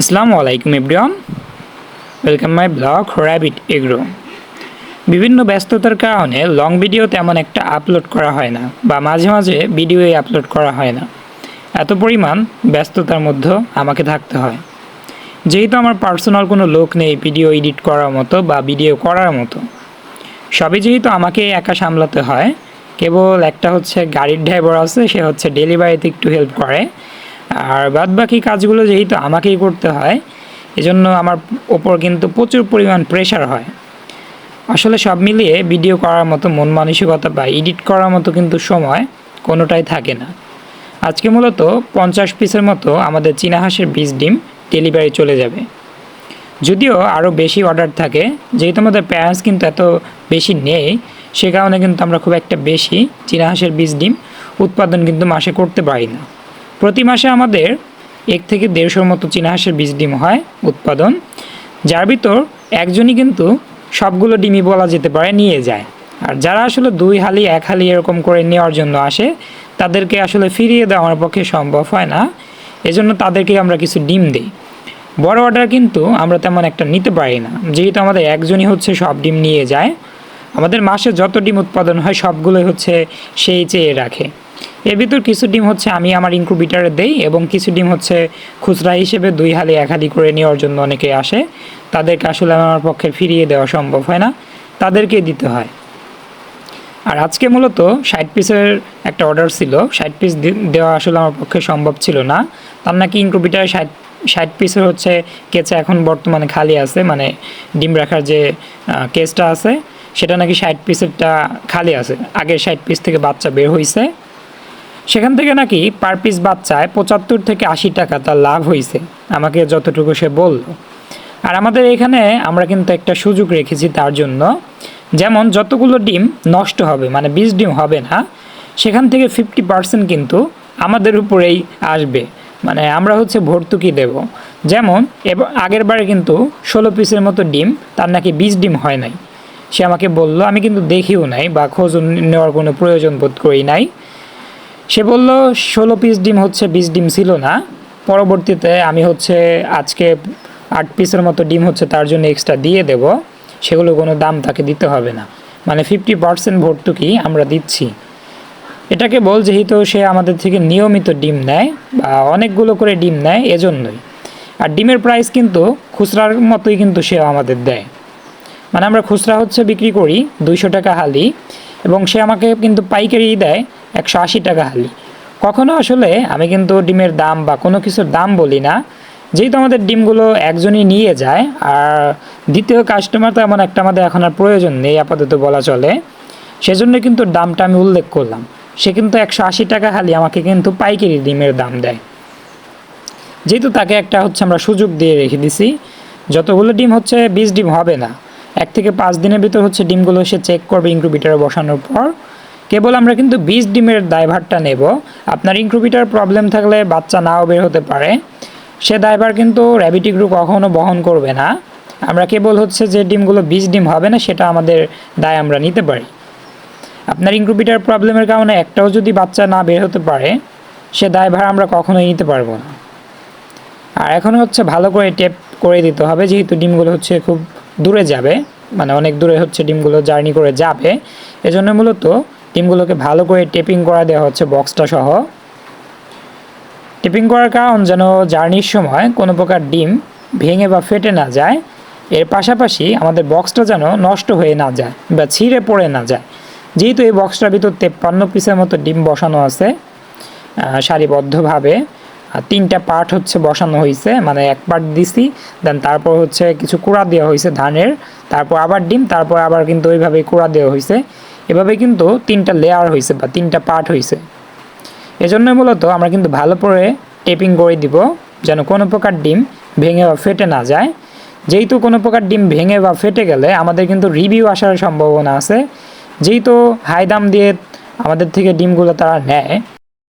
আসসালামু আলাইকুম everyone. Welcome my blog rabbit agro বিভিন্ন ব্যস্ততার কারণে লং ভিডিও তেমন একটা আপলোড করা হয় না, বা মাঝে মাঝে ভিডিওই আপলোড করা হয় না। এত পরিমাণ ব্যস্ততার মধ্যে আমাকে থাকতে হয়। যেহেতু আমার পার্সোনাল কোনো লোক নেই ভিডিও এডিট করার মতো বা ভিডিও করার মতো। সবই যেহেতু আমাকে একা সামলাতে হয়, কেবল একটা হচ্ছে গাড়ির ড্রাইভার আছে, সে হচ্ছে ডেলিভারিতে একটু হেল্প করে। আর বাদ বাকি কাজগুলো যেহেতু আমাকেই করতে হয়, এজন্য আমার ওপর কিন্তু প্রচুর পরিমাণ প্রেশার হয়। আসলে সব মিলিয়ে ভিডিও করার মতো মন মানসিকতা বা এডিট করার মতো কিন্তু সময় কোনোটাই থাকে না। আজকে মূলত পঞ্চাশ পিসের মতো আমাদের চীনা হাঁসের বীজ ডিম ডেলিভারি চলে যাবে। যদিও আরও বেশি অর্ডার থাকে, যেহেতু আমাদের প্যারেন্টস কিন্তু এত বেশি নেই, সে কারণে কিন্তু আমরা খুব একটা বেশি চীনা হাঁসের বীজ ডিম উৎপাদন কিন্তু মাসে করতে পারি না। প্রতি মাসে আমাদের এক থেকে দেড়শোর মতো চীনা হাঁসের বীজ ডিম হয় উৎপাদন, যার ভিতর একজনই কিন্তু সবগুলো ডিমই বলা যেতে পারে নিয়ে যায়। আর যারা আসলে দুই হালি, এক হালি এরকম করে নেওয়ার জন্য আসে, তাদেরকে আসলে ফিরিয়ে দেওয়া আমার পক্ষে সম্ভব হয় না। এজন্য তাদেরকে আমরা কিছু ডিম দিই। বড় অর্ডার কিন্তু আমরা তেমন একটা নিতে পারি না। যেহেতু আমাদের একজনই হচ্ছে সব ডিম নিয়ে যায়, আমাদের মাসে যত ডিম উৎপাদন হয় সবগুলোই হচ্ছে সেই চেয়ে রাখে। এর ভিতর কিছু ডিম হচ্ছে আমি আমার ইনকুবিটারে দেই এবং কিছু ডিম হচ্ছে খুচরা হিসেবে দুই হালি এক হালি করে নেওয়ার জন্য অনেকে আসে। তাদেরকে আসলে আমার পক্ষে ফিরিয়ে দেওয়া সম্ভব হয় না। তাদেরকে দিতে হয়। আর আজকে মূলত ষাট পিসের একটা অর্ডার ছিল। ষাট পিস দেওয়া আসলে আমার পক্ষে সম্ভব ছিল না। তার নাকি ইনকুবিটারে ষাট ষাট পিসের হচ্ছে কেচা এখন বর্তমানে খালি আছে। মানে ডিম রাখার যে কেসটা আছে, সেটা নাকি ষাট পিসেরটা খালি আছে। আগের ষাট পিস থেকে বাচ্চা বের হয়েছে সেখান থেকে নাকি পার পিস বাচ্চায় পঁচাত্তর থেকে আশি টাকা তার লাভ হয়েছে আমাকে যতটুকু সে বলল। আর আমাদের এখানে আমরা কিন্তু একটা সুযোগ রেখেছি তার জন্য। যেমন যতগুলো ডিম নষ্ট হবে মানে বিশ ডিম হবে না, সেখান থেকে ফিফটি পার্সেন্ট কিন্তু আমাদের উপরেই আসবে। মানে আমরা হচ্ছে ভর্তুকি দেব। যেমন এবার আগের বারে কিন্তু ষোলো পিসের মতো ডিম তার নাকি বিশ ডিম হয় নাই। সে আমাকে বলল, আমি কিন্তু দেখিও নাই বা খোঁজ নেওয়ার কোনো প্রয়োজন বোধ করি নাই। সে বলল, ষোলো পিস ডিম হচ্ছে বিশ ডিম ছিল না। পরবর্তীতে আমি হচ্ছে আজকে আট পিসের মতো ডিম হচ্ছে তার জন্য এক্সট্রা দিয়ে দেব। সেগুলো কোনো দাম তাকে দিতে হবে না। মানে ফিফটি পার্সেন্ট ভর্তুকি আমরা দিচ্ছি। এটাকে বল যেহেতু সে আমাদের থেকে নিয়মিত ডিম নেয় বা অনেকগুলো করে ডিম নেয় এজন্যই। আর ডিমের প্রাইস কিন্তু খুচরার মতোই কিন্তু সে আমাদের দেয়। মানে আমরা খুচরা হচ্ছে বিক্রি করি দুইশো টাকা হালি। এবং সে আমাকে কিন্তু পাইকারি দেয় একশো আশি টাকা হালি। কখনো আসলে আমি কিন্তু ডিমের দাম বা কোনো কিছুর দাম বলি না। যেহেতু আমাদের ডিমগুলো একজনই নিয়ে যায়, আর দ্বিতীয় কাস্টমার তো এমন একটা আমাদের এখন আর প্রয়োজন নেই, আপাতত বলা চলে। সেজন্য কিন্তু দামটা আমি উল্লেখ করলাম। সে কিন্তু একশো আশি টাকা হালি আমাকে কিন্তু পাইকারি ডিমের দাম দেয়। যেহেতু তাকে একটা হচ্ছে আমরা সুযোগ দিয়ে রেখে দিছি, যতগুলো ডিম হচ্ছে, বিশ ডিম হবে না। এক থেকে পাঁচ দিনের ভিতর হচ্ছে ডিমগুলো সে চেক করবে ইনক্রুবিটারে বসানোর পর। কেবল আমরা কিন্তু বিশ ডিমের দায়ভারটা নেব। আপনার ইনক্রুবিটার প্রবলেম থাকলে বাচ্চা নাও বের হতে পারে। সে দায়ভার কিন্তু র্যাবিটি গ্রুপ কখনও বহন করবে না। আমরা কেবল হচ্ছে যে ডিমগুলো বিশ ডিম হবে না, সেটা আমাদের দায় আমরা নিতে পারি। আপনার ইনক্রুবিটার প্রবলেমের কারণে একটাও যদি বাচ্চা না বের হতে পারে, সে দায়ভার আমরা কখনোই নিতে পারব না। আর এখন হচ্ছে ভালো করে টেপ করে দিতে হবে, যেহেতু ডিমগুলো হচ্ছে খুব দূরে যাবে মানে অনেক দূরে হচ্ছে ডিমগুলো জার্নি করে যাবে। এজন্য মূলত ডিমগুলোকে ভালো করে টেপিং করা দেওয়া হচ্ছে বক্সটা সহ। টেপিং করার কারণ যেন জার্নির সময় কোনো প্রকার ডিম ভেঙে বা ফেটে না যায়। এর পাশাপাশি আমাদের বক্সটা যেন নষ্ট হয়ে না যায় বা ছিঁড়ে পড়ে না যায়। যেহেতু এই বক্সটার ভিতর তেপ্পান্ন পিসের মতো ডিম বসানো আছে সারিবদ্ধভাবে তিনটা পার্ট হচ্ছে বসানো হয়েছে মানে এক পার্ট দিছি দেন তারপর হচ্ছে কিছু কুড়া দেওয়া হয়েছে ধানের, তারপর আবার ডিম, তারপর আবার কিন্তু ওইভাবে কুড়া দেওয়া হয়েছে এভাবে কিন্তু তিনটা লেয়ার হয়েছে বা তিনটা পার্ট হয়েছে এজন্য মূলত আমরা কিন্তু ভালো করে টেপিং করে দিব, যেন কোনো প্রকার ডিম ভেঙে বা ফেটে না যায়। যেহেতু কোনো প্রকার ডিম ভেঙে বা ফেটে গেলে আমাদের কিন্তু রিভিউ আসার সম্ভাবনা আছে। যেহেতু হাই দাম দিয়ে আমাদের থেকে ডিমগুলো তারা নেয়